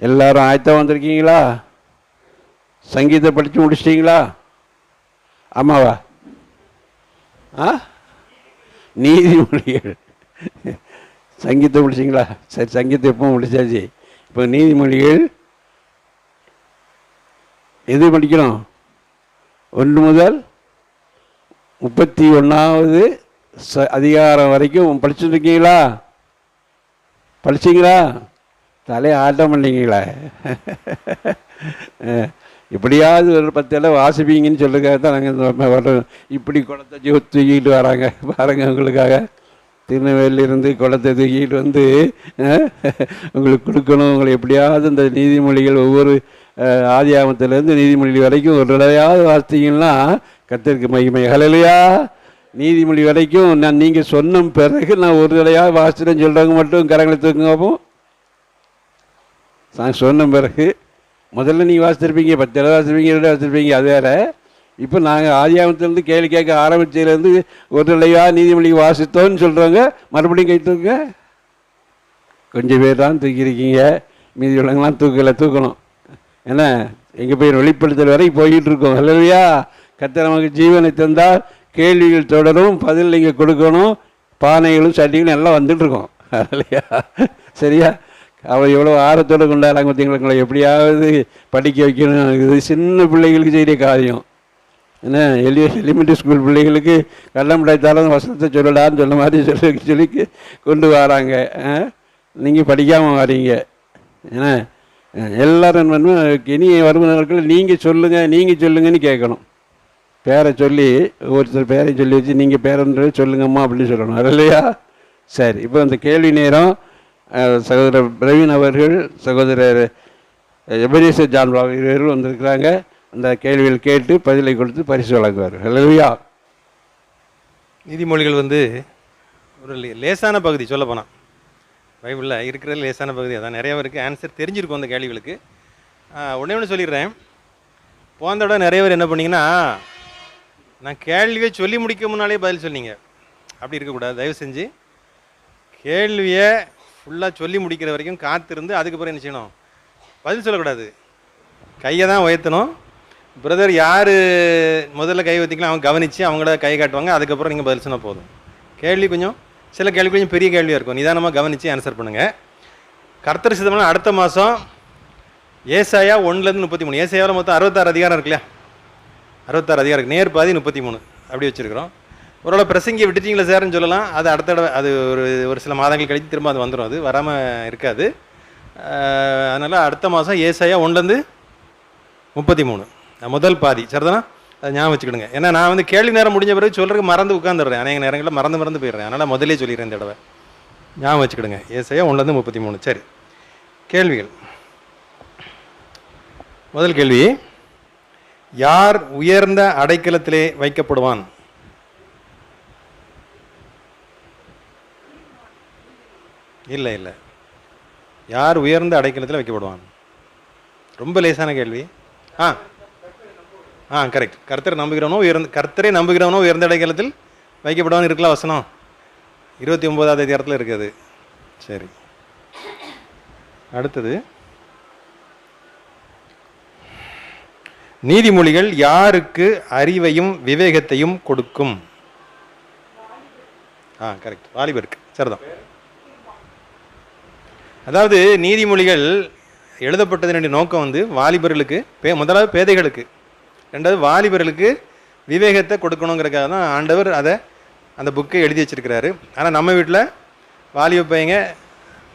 எல்லாரும் ஆயத்தம் வந்திருக்கீங்களா? சங்கீதம் படித்து முடிச்சிட்டிங்களா? ஆமாவா ஆ? நீதிமொழிகள் சங்கீதம் முடிச்சிங்களா சரி சங்கீதம் எப்போ முடிச்சாச்சு? இப்போ நீதிமொழிகள் எது படிக்கணும் ஒன்று முதல் முப்பத்தி ஒன்றாவது ச அதிகாரம் வரைக்கும் படிச்சுருக்கீங்களா படிச்சிங்களா? தலையை ஆட்டம் பண்ணீங்களா? எப்படியாவது ஒரு பத்து இடம் வாசிப்பீங்கன்னு சொல்லுக்காக தான் நாங்கள் வரோம் இப்படி குளத்தை ஜீ- தூக்கிட்டு வராங்க. பாருங்க உங்களுக்காக. திருநெல்வேலியிலிருந்து குளத்தை தூக்கிட்டு வந்து உங்களுக்கு கொடுக்கணும். உங்களை எப்படியாவது இந்த நீதிமொழிகள் ஒவ்வொரு ஆதி ஆமத்திலேருந்து நீதிமொழி வரைக்கும் ஒரு தடவையாவது வாசித்தீங்கன்னா கத்திருக்கு மகிமை. ஹலையா நீதிமொழி வரைக்கும் நான் நீங்கள் சொன்ன பிறகு நான் ஒரு தடையாக வாசிட்டேன்னு சொல்கிறவங்க மட்டும் கரங்களை தூக்குங்க பார்ப்போம் நான் சொன்ன பிறகு முதல்ல நீங்கள் வாசித்திருப்பீங்க பத்து தடவை வாசிச்சிருப்பீங்க ரெண்டு வாசிச்சிருப்பீங்க அது வேறு. இப்போ நாங்கள் ஆதியாகமத்திலேருந்து கேள்வி கேட்க ஆரம்பிச்சதுலேருந்து ஒரு நிலையா நீதிமொழி வாசித்தோன்னு சொல்கிறவங்க மறுபடியும் கை தூக்குங்க. கொஞ்சம் பேர் தான் தூக்கியிருக்கீங்க. மீதி உள்ளவங்களாம் தூக்கலை தூக்கணும். என்ன? எங்கள் போய் வெளிப்படுத்தல் வரை போயிட்டு இருக்கோம் இல்லையா கர்த்தர் நமக்கு ஜீவனை தந்தால் கேள்விகள் தொடரும் பதில் நீங்கள் கொடுக்கணும் பானைகளும் சட்டிகளும் எல்லாம் வந்துட்டுருக்கோம் இல்லையா சரியா? அவர் எவ்வளோ ஆரத்தோடு கொண்டாடுறாங்க பார்த்தீங்களா? எப்படியாவது படிக்க வைக்கணும். இது சின்ன பிள்ளைகளுக்கு செய்கிற காரியம். என்ன? எளிய எலிமெண்ட்ரி ஸ்கூல் பிள்ளைகளுக்கு கள்ளம் படைத்தாலும் வசனத்தை சொல்லலான்னு சொன்ன மாதிரி சொல்லி சொல்லி கொண்டு வராங்க. நீங்கள் படிக்காமல் வரீங்க. என்ன? எல்லாரும் இனி வரும் நாட்கள் நீங்கள் சொல்லுங்கள் நீங்கள் சொல்லுங்கன்னு கேட்கணும். பேரை சொல்லி ஒருத்தர் பேரை சொல்லி வச்சு நீங்கள் பேரன்ற சொல்லுங்கம்மா அப்படின்னு சொல்லணும். இல்லையா சரி இப்போ அந்த கேள்வி நேரம் சகோதரர் பிரவீன் அவர்கள் சகோதரர் எபனேசர் ஜான்வா இவர்கள் வந்திருக்கிறாங்க. அந்த கேள்விகள் கேட்டு பதிலை கொடுத்து பரிசு வழங்குவார் ஹalleluya நீதிமொழிகள் வந்து ஒரு லேசான பகுதி சொல்ல போனால் பைபிளில் இருக்கிற லேசான பகுதி அதான் நிறைய பேருக்கு ஆன்சர் தெரிஞ்சிருக்கும் அந்த கேள்விகளுக்கு. உடனே ஒன்று சொல்லிடுறேன். போன தடவை நிறைய பேர் என்ன பண்ணிங்கன்னா நான் கேள்வியை சொல்லி முடிக்க முன்னாலே பதில் சொன்னீங்க. அப்படி இருக்கக்கூடாது தயவு செஞ்சு. கேள்வியை ஃபுல்லாக சொல்லி முடிக்கிற வரைக்கும் காத்திருந்து அதுக்கப்புறம் என்ன செய்யணும்? பதில் சொல்லக்கூடாது. கையை தான் உயர்த்தணும். பிரதர் யார் முதல்ல கை வைத்திக்கலாம் அவங்க கவனித்து அவங்கள கை காட்டுவாங்க. அதுக்கப்புறம் நீங்கள் பதில் சொன்னால் போதும். கேள்வி கொஞ்சம் சில கேள்வி கொஞ்சம் பெரிய கேள்வியாக இருக்கும். நிதானமாக கவனித்து ஆன்சர் பண்ணுங்கள் கர்த்தர் சிதம்பரம் அடுத்த மாதம் ஏசாயா ஒன்றுலேருந்து முப்பத்தி மூணு. ஏசாயாவில் மொத்தம் அறுபத்தாறு அதிகாரம் இருக்கு இல்லையா? அறுபத்தாறு அதிகாரம் நேர் பாதி முப்பத்தி மூணு. அப்படி வச்சுருக்கிறோம். ஒருவேளை பிரசங்கி விட்டுட்டீங்களா சார்னு சொல்லலாம். அது அடுத்த தடவை அது ஒரு ஒரு சில மாதங்கள் கழித்து திரும்ப அது வந்துடும் அது வராமல் இருக்காது. அதனால் அடுத்த மாதம் ஏசாயா ஒன்றுலேருந்து முப்பத்தி மூணு முதல் பாதி. சரிதானா? அதை ஞாபகம் வச்சுக்கிடுங்க. ஏன்னா நான் வந்து கேள்வி நேரம் முடிஞ்ச பிறகு சொல்கிறதுக்கு மறந்து உட்காந்துடுறேன் அநேக நேரங்களில் மறந்து மறந்து போயிடுறேன். அதனால் முதலே சொல்லிடுறேன் இந்த தடவை. ஞாபகம் வச்சுக்கிடுங்க. ஏசையா ஒன்றுலேருந்து முப்பத்தி மூணு சரி. கேள்விகள். முதல் கேள்வி. யார் உயர்ந்த அடைக்கலத்திலே வைக்கப்படுவான்? இல்லை இல்லை. யார் உயர்ந்த அடைக்கலத்தில் வைக்கப்படுவான் ரொம்ப லேசான கேள்வி. ஆ. ஆ கரெக்ட் கர்த்தரை நம்புகிறவனோ உயர்ந்த கர்த்தரை நம்புகிறவனோ உயர்ந்த அடைக்கலத்தில் வைக்கப்படுவான் இருக்கலாம் வசனம். இருபத்தி ஒம்போதாவது அதிகாரத்தில் இருக்குது சரி. அடுத்தது. நீதிமொழிகள் யாருக்கு அறிவையும் விவேகத்தையும் கொடுக்கும்? ஆ கரெக்ட் வாலிபருக்கு. சரிதான். அதாவது நீதிமொழிகள் எழுதப்பட்டதனுடைய நோக்கம் வந்து வாலிபர்களுக்கு பே முதலாவது பேதைகளுக்கு. ரெண்டாவது வாலிபர்களுக்கு விவேகத்தை கொடுக்கணுங்கிறக்காக தான் ஆண்டவர் அதை அந்த புக்கை எழுதி வச்சிருக்கிறாரு. ஆனால் நம்ம வீட்டில் வாலிப பையங்க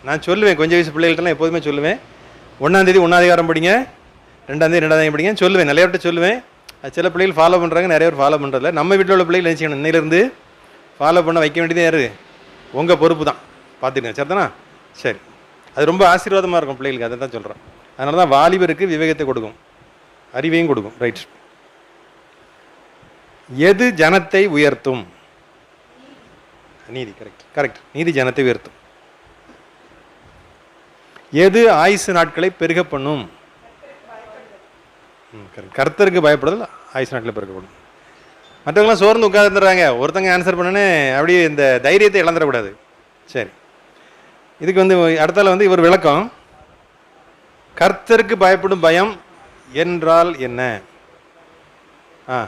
நான் சொல்லுவேன் கொஞ்சம் வயசு பிள்ளைகள்ட்டலாம் எப்போதுமே சொல்லுவேன். ஒன்றாந்தேதி ஒன்றாதிகாரம் படிங்க ரெண்டாந்தேதி ரெண்டாந்தேதி படிங்க சொல்லுவேன் நிறைய சொல்லுவேன். அது சில பிள்ளைகள் ஃபாலோ பண்ணுறாங்க நிறைய பேர் ஃபாலோ பண்ணுறதில்ல நம்ம வீட்டில் உள்ள பிள்ளைகள் என்ன செய்யணும்? இன்னையிலேருந்து ஃபாலோ பண்ண வைக்க வேண்டியது யார்? உங்கள் பொறுப்பு தான். பார்த்துக்கங்க சரிதானா? சரி. அது ரொம்ப ஆசீர்வாதமாக இருக்கும் பிள்ளைகளுக்கு அதை தான் சொல்கிறேன் அதனால தான் வாலிபருக்கு விவேகத்தை கொடுக்கும். அறிவையும் கொடுக்கும் ரைட் எது ஜனத்தை உயர்த்தும்? நீதி கரெக்ட் கரெக்ட் நீதி ஜனத்தை உயர்த்தும். எது ஆயுசு நாட்களை பெருக பண்ணும்? ம், கர்த்தருக்கு பயப்படுதல் ஆயுசு நாட்களை பெருகப்படும் மற்றவங்களாம் சோர்ந்து உட்காந்துடுறாங்க ஒருத்தங்க ஆன்சர் பண்ணனே அப்படியே இந்த தைரியத்தை இழந்துடக்கூடாது. சரி. இதுக்கு வந்து அடுத்தால வந்து இவர் விளக்கம். கர்த்தருக்கு பயப்படும் பயம் என்றால் என்ன? ஆ.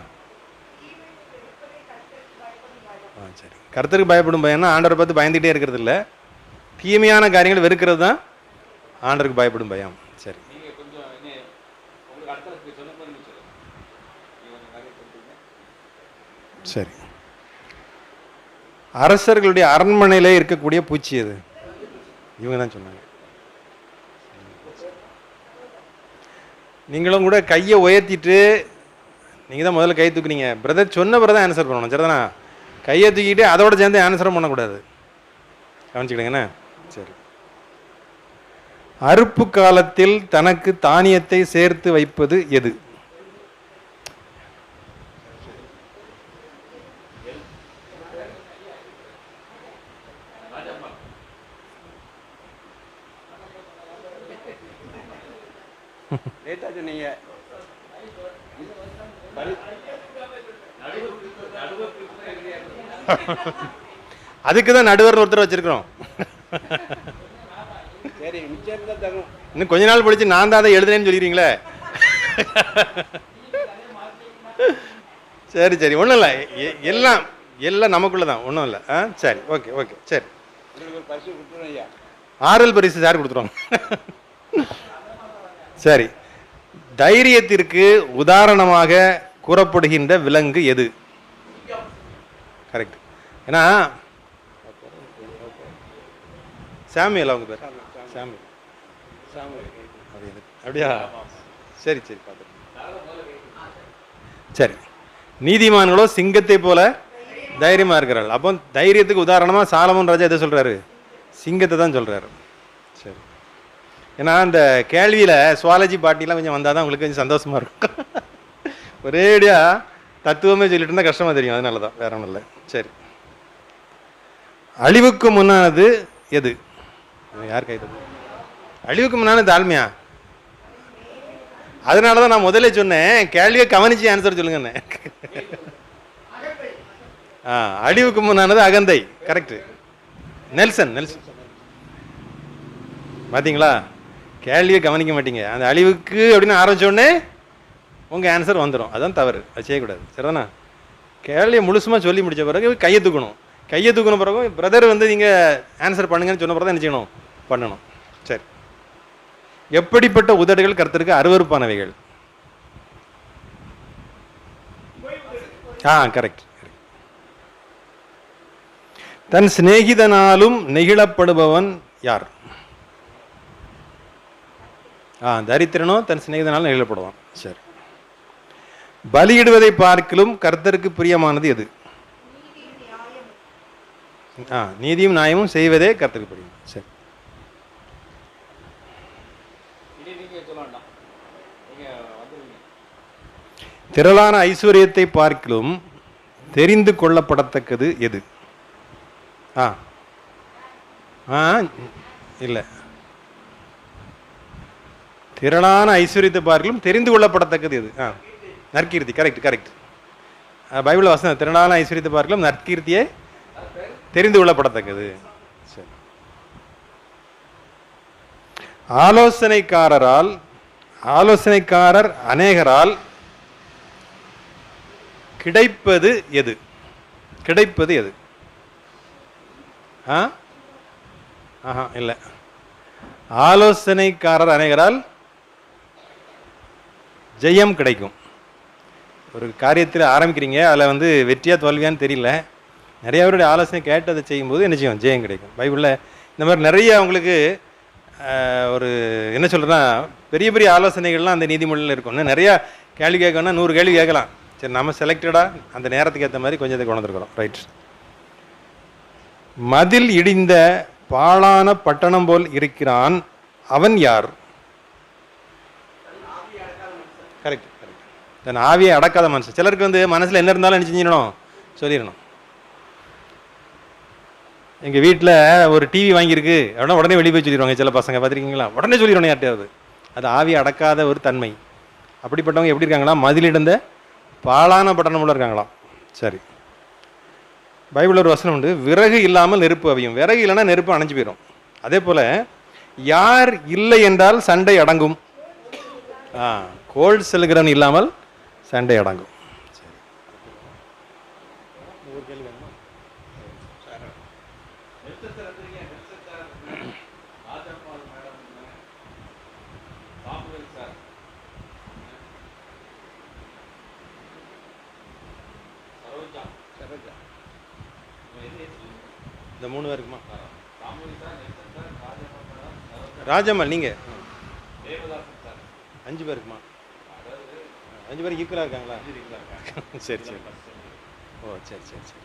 சரி. கர்த்தருக்கு பயப்படும் பயம்னா ஆண்டவரை பார்த்து பயந்துகிட்டே இருக்கிறது இல்லை. தீமையான காரியங்கள் வெறுக்கிறது தான் ஆண்டவருக்கு பயப்படும் பயம். சரி. சரி. அரசர்களுடைய அரண்மனையிலே இருக்கக்கூடிய பூச்சி அது இவங்க தான் சொன்னாங்க. நீங்களும் கூட கையை உயர்த்திட்டு நீங்கள் தான் முதல்ல கை தூக்குனீங்க. பிரதர் சொன்ன பிறகு தான் ஆன்சர் பண்ணணும் சரிதானா? கையை தூக்கிட்டு அதோட சேர்ந்து ஆன்சரும் பண்ணக்கூடாது. கவனிச்சுக்கிடுங்கண்ணே சரி. அறுப்பு காலத்தில் தனக்கு தானியத்தை சேர்த்து வைப்பது எது? அதுக்கு தான் நடுவர் ஒருத்தர் வச்சிருக்கிறோம். இன்னும் கொஞ்ச நாள் படிச்சு நான் தான் அதை எழுதுறேன்னு சொல்லிடுறீங்களே சரி சரி. ஒன்றும் இல்லை. எல்லாம் எல்லாம் நமக்குள்ள தான் ஒன்றும் இல்லை. ஆ சரி. Okay okay. சரி. ஒரு பரிசு கொடுத்துருவோம் சார் கொடுத்துருவாங்க. சரி. தைரியத்திற்கு உதாரணமாக கூறப்படுகின்ற விலங்கு எது? கரெக்ட் ஏன்னா சாமியல் அவங்க பேர். சாமி அது அப்படியா? சரி சரி பார்த்துருக்கேன் சரி. நீதிமான்களோ சிங்கத்தை போல தைரியமாக இருக்கிறாள் அப்போ தைரியத்துக்கு உதாரணமாக சாலமன் ராஜா எதை சொல்கிறாரு சிங்கத்தை தான் சொல்கிறாரு சரி. ஏன்னா அந்த கேள்வியில் சுவாலஜி பாட்டிலாம் கொஞ்சம் வந்தால் தான் உங்களுக்கு கொஞ்சம் சந்தோஷமாக இருக்கும். ஒரேடியாக தத்துவமே சொல்லிட்டு இருந்தால் கஷ்டமாக தெரியும். அதனால தான் வேற ஒன்றும் இல்லை. சரி. அழிவுக்கு முன்னானது எது? யார் கை அழிவுக்கு முன்னானது தாழ்மையா அதனால தான் நான் முதல்ல சொன்னேன் கேள்வியை கவனிச்சு ஆன்சர் சொல்லுங்கண்ணே ஆ அழிவுக்கு முன்னானது அகந்தை கரெக்டு நெல்சன் நெல்சன். பாத்தீங்களா? கேள்வியை கவனிக்க மாட்டீங்க. அந்த அழிவுக்கு அப்படின்னு ஆரம்பிச்ச உடனே உங்கள் ஆன்சர் வந்துடும் அதான் தவறு. அது செய்யக்கூடாது. சரிதானா? கேள்வியை முழுசுமாக சொல்லி முடிச்ச பிறகு கையை தூக்கணும். கையை தூக்கின பிறகு பிரதர் வந்து நீங்கள் ஆன்சர் பண்ணுங்கன்னு சொன்ன பிறகு தான் என்ன செய்யணும்? பண்ணணும். சரி. எப்படிப்பட்ட உதடுகள் கருத்திற்கு அருவருப்பானவைகள்? ஆ கரெக்ட் தன் சிநேகிதனாலும் நெகிழப்படுபவன் யார்? ஆ தரித்திரனோ தன் சிநேகிதனாலும் நெகிழப்படுவான். சரி. பலியிடுவதை பார்க்கிலும் கர்த்தருக்கு பிரியமானது எது? ஆ நீதியும் நியாயமும் செய்வதே கர்த்தருக்கு பிரியம் சரி. திரளான ஐஸ்வர்யத்தை பார்க்கிலும் தெரிந்து கொள்ளப்படத்தக்கது எது? ஆ. ஆ இல்லை. திரளான ஐஸ்வர்யத்தை பார்க்கிலும் தெரிந்து கொள்ளப்படத்தக்கது எது? ஆ. நற்கீர்த்தி கரெக்ட் கரெக்ட் பைபிள் வசனம் திரளான ஐஸ்வர்யத்தை பார்க்கிலும் நற்கீர்த்தியே தெரிந்து கொள்ளப்படத்தக்கது. சரி. ஆலோசனைக்காரரால் ஆலோசனைக்காரர் அநேகரால் கிடைப்பது எது? கிடைப்பது எது? ஆ? ஆஹா இல்லை. ஆலோசனைக்காரர் அநேகரால் ஜெயம் கிடைக்கும். ஒரு காரியத்தில் ஆரம்பிக்கிறீங்க அதில் வந்து வெற்றியாக தோல்வியான்னு தெரியல. நிறைய பேருடைய ஆலோசனை கேட்டு அதை செய்யும்போது என்ன செய்யும்? ஜெயம் கிடைக்கும். பைபிளில் இந்த மாதிரி நிறைய அவங்களுக்கு ஒரு என்ன சொல்கிறேன்னா பெரிய பெரிய ஆலோசனைகள்லாம் அந்த நீதிமொழியில் இருக்கும் இன்னும் நிறையா கேள்வி கேட்கணும்னா நூறு கேள்வி கேட்கலாம். சரி நம்ம செலக்டடாக அந்த நேரத்துக்கு ஏற்ற மாதிரி கொஞ்சத்தை கொண்டு ரைட் மதில் இடிந்த பாழான பட்டணம் போல் இருக்கிறான். அவன் யார்? கரெக்ட் கரெக்ட் தன் ஆவியை அடக்காத மனுஷன். சிலருக்கு வந்து மனசில் என்ன இருந்தாலும் என்ன செஞ்சிடணும்? சொல்லிடணும். எங்கள் வீட்டில் ஒரு டிவி வாங்கியிருக்கு. அப்படின்னா உடனே வெளியே போய் சொல்லிடுவாங்க சில பசங்க. பார்த்துருக்கீங்களா? உடனே சொல்லிடணும் யார்ட்டையாவது. அது ஆவியை அடக்காத ஒரு தன்மை. அப்படிப்பட்டவங்க எப்படி இருக்காங்களா மதிலிடந்த பாழான பட்டணமுள்ள இருக்காங்களாம். சரி. பைபிள் ஒரு வசனம் உண்டு. விறகு இல்லாமல் நெருப்பு அவையும். விறகு இல்லைன்னா நெருப்பு அணைஞ்சு போயிடும் அதே போல் யார் இல்லை என்றால் சண்டை அடங்கும். ஆ கோல் செல்கிறவன் இல்லாமல் சண்டை அடங்கும். இந்த இருக்குமா? ராஜம்மாள் நீங்க? அஞ்சு பேருக்குமா அஞ்சு பேருக்கு ஈக்குவலாக இருக்காங்களா? சரி சரி. ஓ சரி சரி சரி.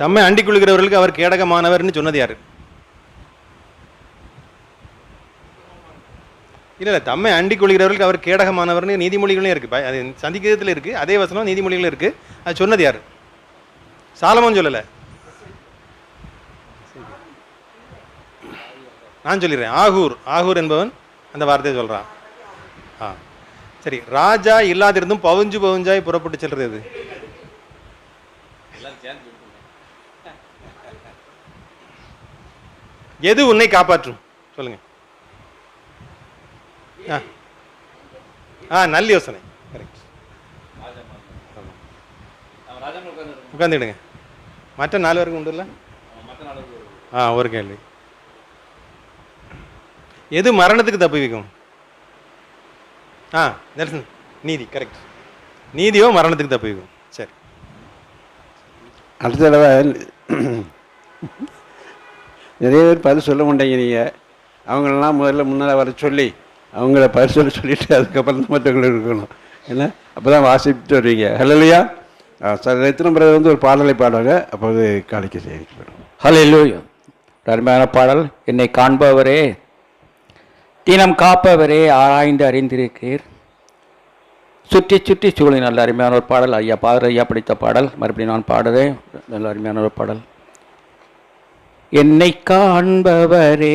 தம்மை அண்டிக் கொள்கிறவர்களுக்கு அவர் கேடகமானவர்னு சொன்னது யாரு? இல்ல இல்ல தம்மை அண்டிக் கொள்கிறவர்களுக்கு அவர் கேடகமானவர்னு நீதிமொழிகளும் இருக்கு. ப- அது சந்திக்கிறதுல இருக்கு அதே வசனம் நீதிமொழிகளும் இருக்கு. அது சொன்னது யாரு? சாலமோன் சொல்லல. நான் சொல்லிடுறேன். ஆகூர் ஆகூர் என்பவன் அந்த வார்த்தையை சொல்றான். ஆ. சரி ராஜா இல்லாதிருந்தும் பவுஞ்சு பவுஞ்சாய் புறப்பட்டு செல்றது எது? எது உன்னை காப்பாற்றும்? சொல்லுங்க. ஆ. ஆ நல்ல யோசனை. கரெக்ட் உட்காந்துடுங்க மற்ற நாலு பேருக்கு உண்டு இல்லை? ஆ ஒரு கேள்வி. எது மரணத்துக்கு தப்பி வைக்கும்? ஆ நெல்சன் நீதி கரெக்ட் நீதியோ மரணத்துக்கு தப்பி வைக்கும். சரி. அடுத்த தடவை நிறைய பேர் பதில் சொல்ல மாட்டேங்கிறீங்க. அவங்களெல்லாம் முதல்ல முன்னால் வர சொல்லி அவங்கள பதில் சொல்ல சொல்லிட்டு அதுக்கப்புறம் தான் மற்றவங்களுக்கு இருக்கணும் என்ன? அப்போ தான் வாசிட்டு வருவீங்க ஹலோலியா சார் எத்தனை பிறகு வந்து ஒரு பாடலை பாடுவாங்க அப்போது போயிடும் ஹலோ இல்லையோ அருமையான பாடல். என்னை காண்பவரே தினம் காப்பவரே ஆராய்ந்து அறிந்திருக்கிறீர். சுற்றி சுற்றி சூழி நல்ல அருமையான ஒரு பாடல். ஐயா பாதர் ஐயா படித்த பாடல். மறுபடியும் நான் பாடுறேன். நல்ல அருமையான ஒரு பாடல். என்னை காண்பவரே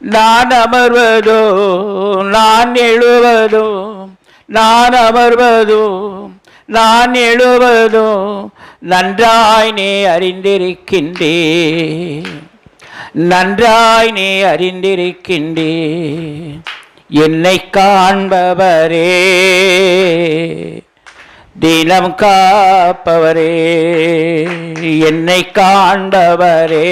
நான் அமர்வதோ நான் எழுவதோ நான் அமர்வதோ நான் எழுவதோ நன்றாய் நீ அறிந்திருக்கின்றே நன்றாய் நீ அறிந்திருக்கின்றே என்னை காண்பவரே தினம் காப்பவரே என்னை காண்பவரே.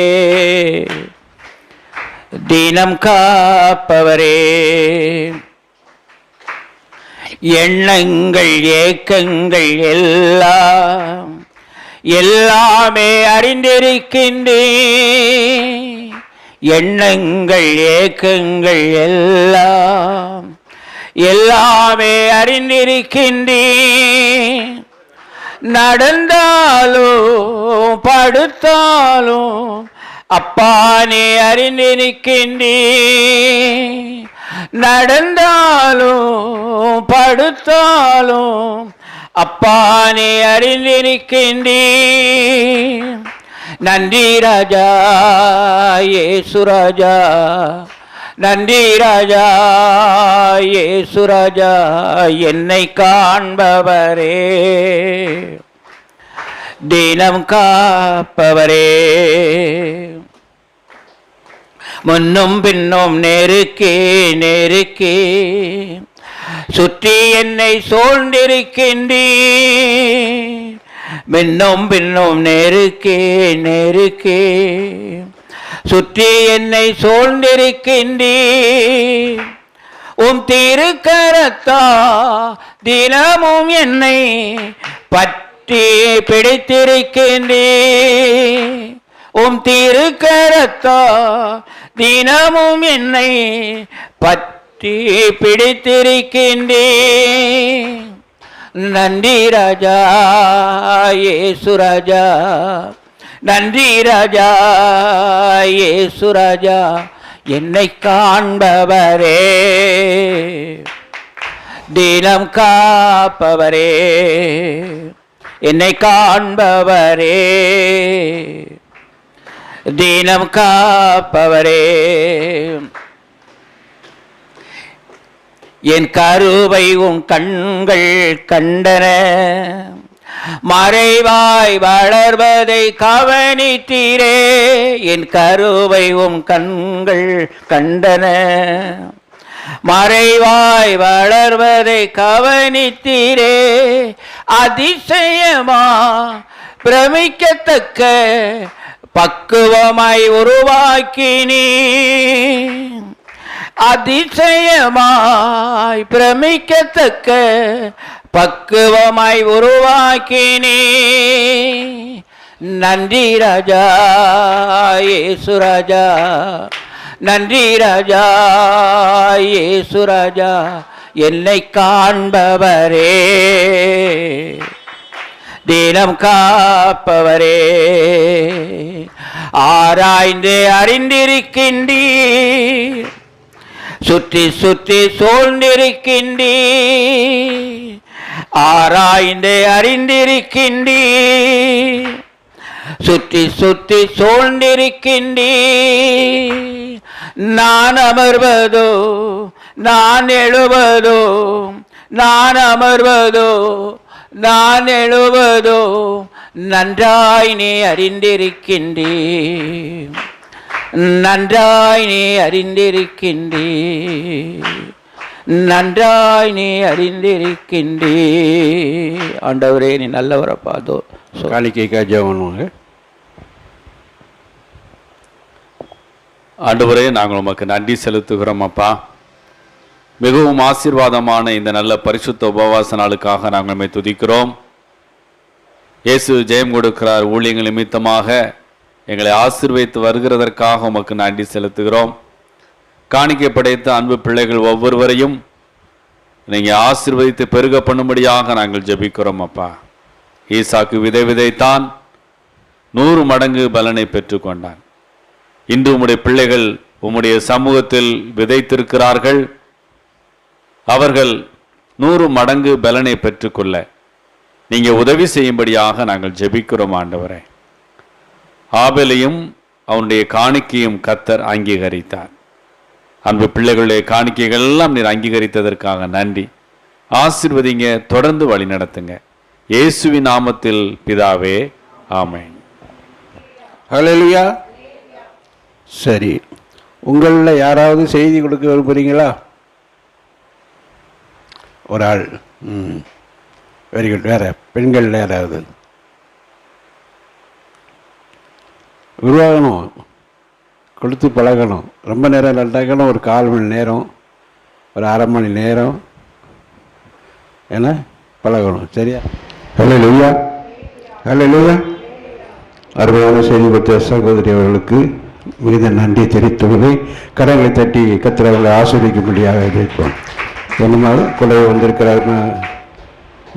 தினம் காப்பவரே. எண்ணங்கள் ஏக்கங்கள் எல்லாம் எல்லாமே அறிந்திருக்கின்றே எண்ணங்கள் ஏக்கங்கள் எல்லாம் எல்லாமே அறிந்திருக்கின்றே நடந்தாலும் படுத்தாலும் அப்பானே அறிந்திருக்கின்றே நடந்தாலும் படுத்தாலும் அப்பானே அறிந்திருக்கின்றே நன்றி ராஜா ஏசு ராஜா. நன்றி ராஜா ஏசு ராஜா என்னை காண்பவரே. தினம் காப்பவரே. முன்னும் பின்னும் நெருக்கே நெருக்கே. சுற்றி என்னை சூழ்ந்திருக்கின்றே மின்னும் பின்னும் நெருக்கே நெருக்கே. சுற்றி என்னை சூழ்ந்திருக்கின்றே உம் திருக்கரத்தா தினமும் என்னை பற்றி பிடித்திருக்கின்றே உம் திருக்கரத்தா தினமும் என்னை பற்றி பிடித்திருக்கின்றே நன்றி ராஜா ஏசு ராஜா. நன்றி ராஜா ஏசு ராஜா. என்னை காண்பவரே. தினம் காப்பவரே. என்னை காண்பவரே. தீனம் காப்பவரே. என் கருவை உன் கண்கள் கண்டன. மறைவாய் வளர்வதை கவனித்தீரே. என் கருவை உன் கண்கள் கண்டன. மறைவாய் வளர்வதை கவனித்தீரே. அதிசயமா பிரமிக்கத்தக்க பக்குவமாய் உருவாக்கினி. அதிசயமாய் பிரமிக்கத்தக்க பக்குவமாய் உருவாக்கினி. நன்றி ராஜா ஏசு ராஜா. நன்றி ராஜா ஏசு ராஜா. என்னை காண்பவரே. தினம் காப்பவரே. ஆராய்ந்து அறிந்திருக்கின்றீர். சுற்றி சுற்றி சூழ்ந்திருக்கின்றீர். ஆராய்ந்து அறிந்திருக்கின்றீர். சுற்றி சுற்றி சூழ்ந்திருக்கின்றீர். நான் அமர்வதோ நான் எழுவதோ நான் அமர்வதோ நான் எழுவதோ நன்றாய் நீ அறிந்திருக்கின்றே நன்றாய் நீ அறிந்திருக்கின்றே நன்றாய் நீ அறிந்திருக்கின்றீ ஆண்டவரே நீ நல்லவரப்பா அதோ காணிக்கைக்காக ஜெபம் பண்ணுவாங்க ஆண்டவரே நாங்கள் உமக்கு நன்றி செலுத்துகிறோம் அப்பா. மிகவும் ஆசீர்வாதமான இந்த நல்ல பரிசுத்த உபவாச நாளுக்காக நாங்கள் நம்மை துதிக்கிறோம். இயேசு ஜெயம் கொடுக்கிறார் ஊழியங்கள் நிமித்தமாக எங்களை ஆசீர்வைத்து வருகிறதற்காக உமக்கு நன்றி செலுத்துகிறோம். காணிக்கை படைத்த அன்பு பிள்ளைகள் ஒவ்வொருவரையும் நீங்கள் ஆசீர்வதித்து பெருக பண்ணும்படியாக நாங்கள் ஜெபிக்கிறோம் அப்பா. ஈசாக்கு விதை விதைத்தான் நூறு மடங்கு பலனை பெற்றுக்கொண்டான் இன்று உம்முடைய பிள்ளைகள் உம்முடைய சமூகத்தில் விதைத்திருக்கிறார்கள். அவர்கள் நூறு மடங்கு பலனை பெற்றுக்கொள்ள நீங்கள் உதவி செய்யும்படியாக நாங்கள் ஜெபிக்கிறோம் ஆண்டவரே. ஆபலையும் அவனுடைய காணிக்கையும் கத்தர் அங்கீகரித்தார். அன்பு பிள்ளைகளுடைய காணிக்கைகள் எல்லாம் நீர் அங்கீகரித்ததற்காக நன்றி. ஆசிர்வதிங்க தொடர்ந்து வழி நடத்துங்க. இயேசுவி நாமத்தில் பிதாவே ஆமை ஹalleluya. சரி உங்களில் யாராவது செய்தி கொடுக்க விரும்புகிறீங்களா ஒரு ஆள் ம் வெரி குட் வேற பெண்கள் யாராவது? உருவாகணும். கொடுத்து பழகணும். ரொம்ப நேரம் நட்டாக்கணும் ஒரு கால் மணி நேரம் ஒரு அரை மணி நேரம் ஏன்னா பழகணும். சரியா? ஹலோ லூயா ஹலோ லூயா அருமையான செய்தி பெற்ற சகோதரி அவர்களுக்கு மிகுந்த நன்றி தெரிவித்துள்ளதை கரங்களை தட்டி கத்திரவர்களை ஆசிரியக்கும்படியாக இருப்போம் என்னமாக கொலை வந்திருக்கிறார்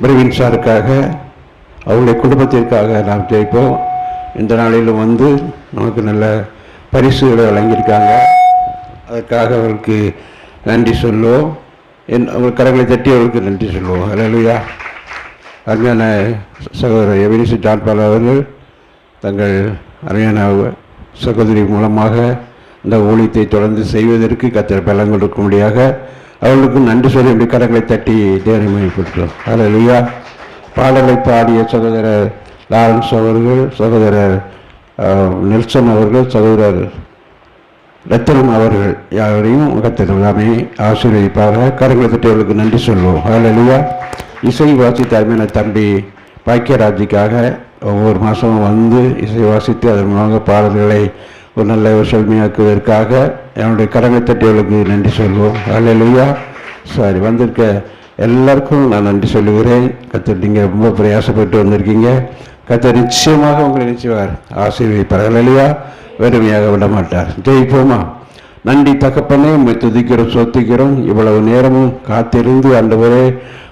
பிரவீன் சாருக்காக அவருடைய குடும்பத்திற்காக நாம் ஜெயிப்போம். இந்த நாளிலும் வந்து நமக்கு நல்ல பரிசுகளை வழங்கியிருக்காங்க. அதற்காக அவருக்கு நன்றி சொல்லுவோம். என் அவங்க கரங்களை தட்டி அவருக்கு நன்றி சொல்லுவோம். அலையா அருமையான சகோதரர் எவினிசு ஜான்பால் அவர்கள் தங்கள் அருமையான சகோதரி மூலமாக இந்த ஊழியத்தை தொடர்ந்து செய்வதற்கு கத்திர பலன் கொடுக்கும்படியாக அவர்களுக்கு நன்றி சொல்லி இப்படி கரங்களை தட்டி தேர்மைப்படுத்தும் அலையா பாடலை பாடிய சகோதரர் லாரன்ஸ் அவர்கள் சகோதரர் நெல்சன் அவர்கள் சகோதரர் ரத்தனம் அவர்கள் யாரையும் கத்தர் எல்லாமே ஆசீர்வதிப்பாக கரங்களை தட்டியவர்களுக்கு நன்றி சொல்லுவோம் ஹalleluya. இசை வாசித்த அருமையான தம்பி பாக்கியராஜிக்காக ஒவ்வொரு மாதமும் வந்து இசை வாசித்து அதன் மூலமாக பாடல்களை ஒரு நல்ல ஒரு செழுமையாக்குவதற்காக என்னுடைய கரங்களை தட்டியவர்களுக்கு நன்றி சொல்லுவோம். ஹalleluya சாரி வந்திருக்க எல்லாருக்கும் நான் நன்றி சொல்லுகிறேன். கத்தர் நீங்கள் ரொம்ப பிரயாசப்பட்டு வந்திருக்கீங்க. கத்தர் நிச்சயமாக உங்களை நிச்சயவார் ஆசீர்வதிப்பார். ஹalleluya வெறுமையாக விட மாட்டார் ஜெயிப்போமா? நன்றி தகப்பனே உண்மை துதிக்கிறோம் சொத்திக்கிறோம். இவ்வளவு நேரமும் காத்திருந்து ஆண்டவரே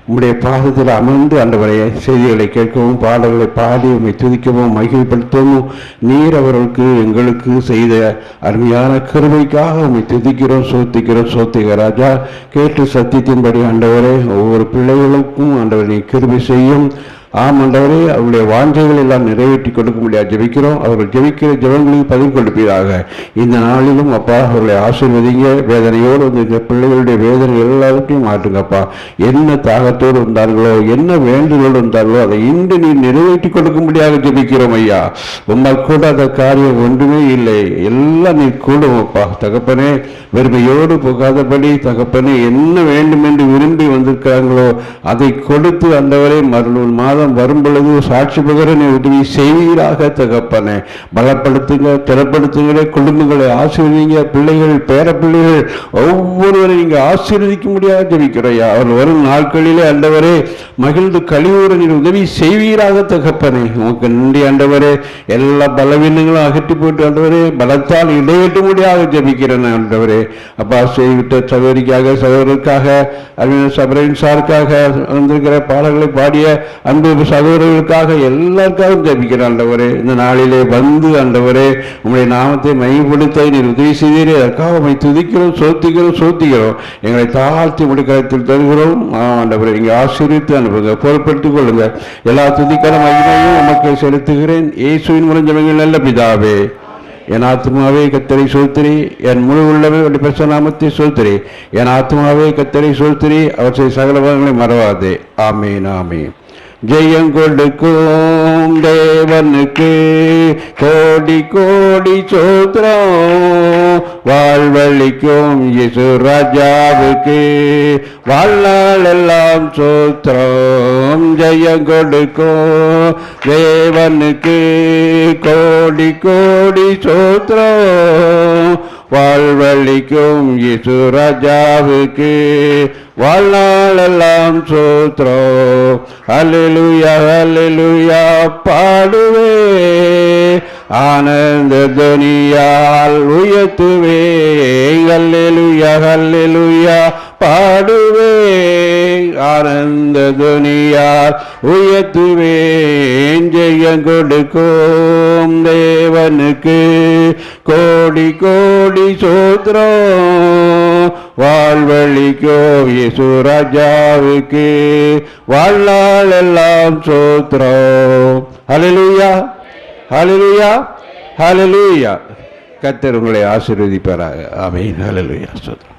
உங்களுடைய பாதத்தில் அமர்ந்து அந்தவரைய செய்திகளை கேட்கவும் பாடல்களை பாடி உண்மை துதிக்கவும் மகிழ்ப்படுத்தவும் நீர் அவர்களுக்கு எங்களுக்கு செய்த அருமையான கருவைக்காக உண்மை துதிக்கிறோம் சோத்திக்கிறோம். சோத்திக ராஜா கேட்டு சத்தியத்தின்படி ஆண்டவரே ஒவ்வொரு பிள்ளைகளுக்கும் ஆண்டவரை கிருமை செய்யும். ஆம் ஆண்டவரே அவருடைய வாஞ்சைகள் எல்லாம் நிறைவேற்றி கொடுக்க முடியாது ஜெபிக்கிறோம். அவர்கள் ஜெபிக்கிற ஜெபங்களுக்கு பதிவு கொடுப்பீராக. இந்த நாளிலும் அப்பா அவர்களை ஆசீர்வதிங்க. வேதனையோடு வந்து இந்த பிள்ளைகளுடைய வேதனை எல்லாத்தையும் மாற்றுங்கப்பா. என்ன தாகத்தோடு வந்தார்களோ என்ன வேண்டுதலோடு வந்தார்களோ அதை இன்று நீ நிறைவேற்றி கொடுக்க முடியாத ஜெபிக்கிறோம் ஐயா. உம்மால் கூட அந்த காரியம் ஒன்றுமே இல்லை. எல்லாம் நீ கூடும் அப்பா தகப்பனே வெறுமையோடு போகாதபடி தகப்பனே என்ன வேண்டும் என்று விரும்பி வந்திருக்கிறாங்களோ அதை கொடுத்து அந்தவரை மறுநூறு மாதம் வரும் பொழுது சாட்சி பகர நீ உதவி செய்வீராக தகப்பனே. பலப்படுத்துங்க திறப்படுத்துங்களே குடும்பங்களை ஆசீர்வதிங்க பிள்ளைகள் பேர பிள்ளைகள் ஒவ்வொருவரையும் நீங்கள் ஆசீர்வதிக்க முடியாத ஜபிக்கிறையா அவர் வரும் நாட்களிலே ஆண்டவரே மகிழ்ந்து கழிவுற நீர் உதவி செய்வீராக தகப்பனே. உமக்கு நன்றி ஆண்டவரே எல்லா பலவீனங்களும் அகற்றி போட்டு ஆண்டவரே பலத்தால் இடையேற்ற முடியாத ஜபிக்கிறேன் ஆண்டவரே அப்பா செய்விட்ட சகோதரிக்காக சகோதரருக்காக அறிஞர் சபரின் சாருக்காக வந்திருக்கிற பாடல்களை பாடிய அன்பு சகோதரர்களுக்காக எல்லாருக்காகவும் ஜபிக்கிற ஆண்டவரே. இந்த நாளிலே வந்து ஆண்டவரே உங்களுடைய நாமத்தை மைப்படுத்த நீர் உதவி செய்தீரே. அதற்காக உண்மை துதிக்கிறோம் சோத்திக்கிறோம் சோத்திக்கிறோம். எங்களை தாழ்த்தி முடிக்கிறத்தில் தருகிறோம். ஆண்டவரே இங்கே ஆசீர்வித்து அனுப்புங்க பொறுப்படுத்திக் கொள்ளுங்க. எல்லா துதிக்கான மகிமையும் உமக்கு செலுத்துகிறேன். இயேசுவின் மூலம் நல்ல பிதாவே. என் ஆத்மாவே கத்தரை சோத்திரி. என் முழு உள்ளவே உடைய பெற்ற நாமத்தை சோத்திரி. என் ஆத்மாவே கத்தரை சோத்திரி. அவற்றை செய்த சகல மறவாதே. ஆமே நாமே ஜெயம் கொடுக்கும் தேவனுக்கு. கோடி கோடி சோத்ரம் வாழ்வழிக்கும் இசு ராஜாவுக்கு. வாழ்நாள் எல்லாம் சோத்திரம் ஜெயம் கொடுக்கும் தேவனுக்கு. கோடி கோடி சோத்ரம் வாழ்வழிக்கும் இசு ராஜாவுக்கு. வாழ்நாளெல்லாம் சோத்ரம் ஹalleluya ஹalleluya பாடுவே. ஆனந்த துனியால் உயர்த்துவே. ஹalleluya ஹalleluya பாடுவே ஆனந்த துனியால் உயர்த்துவேன். ஜெயம் கொடுக்கும் தேவனுக்கு. கோடி கோடி சோத்ரம் வாழ்வழிக்கோ யேசுராஜாவுக்கு வாழ்நாள் எல்லாம் சோத்ரம் ஹலலுயா ஹலலுயா ஹலலுயா கத்தர் உங்களை ஆசீர்வதிப்பாராக. ஆமென் ஹலலுயா சோத்ரம்